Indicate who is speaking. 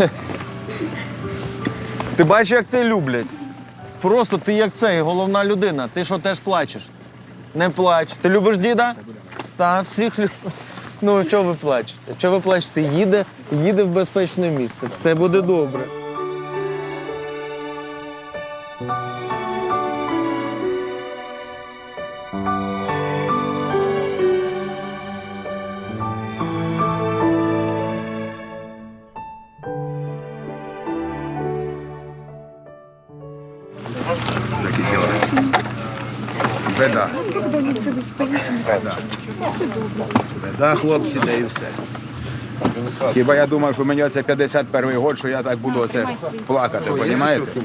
Speaker 1: Ти бачиш, як ти люблять. Просто ти як цей, головна людина. Ти що теж плачеш? Не плач. Ти любиш діда? Та всіх люб... Ну, чого ви плачете? Чого ви плачете? Їде, їде в безпечне місце. Все буде добре.
Speaker 2: Беда. Беда. Беда, хлопці, да і все. Хіба я думав, що мені оце 51 год, що я так буду оце плакати, розумієте?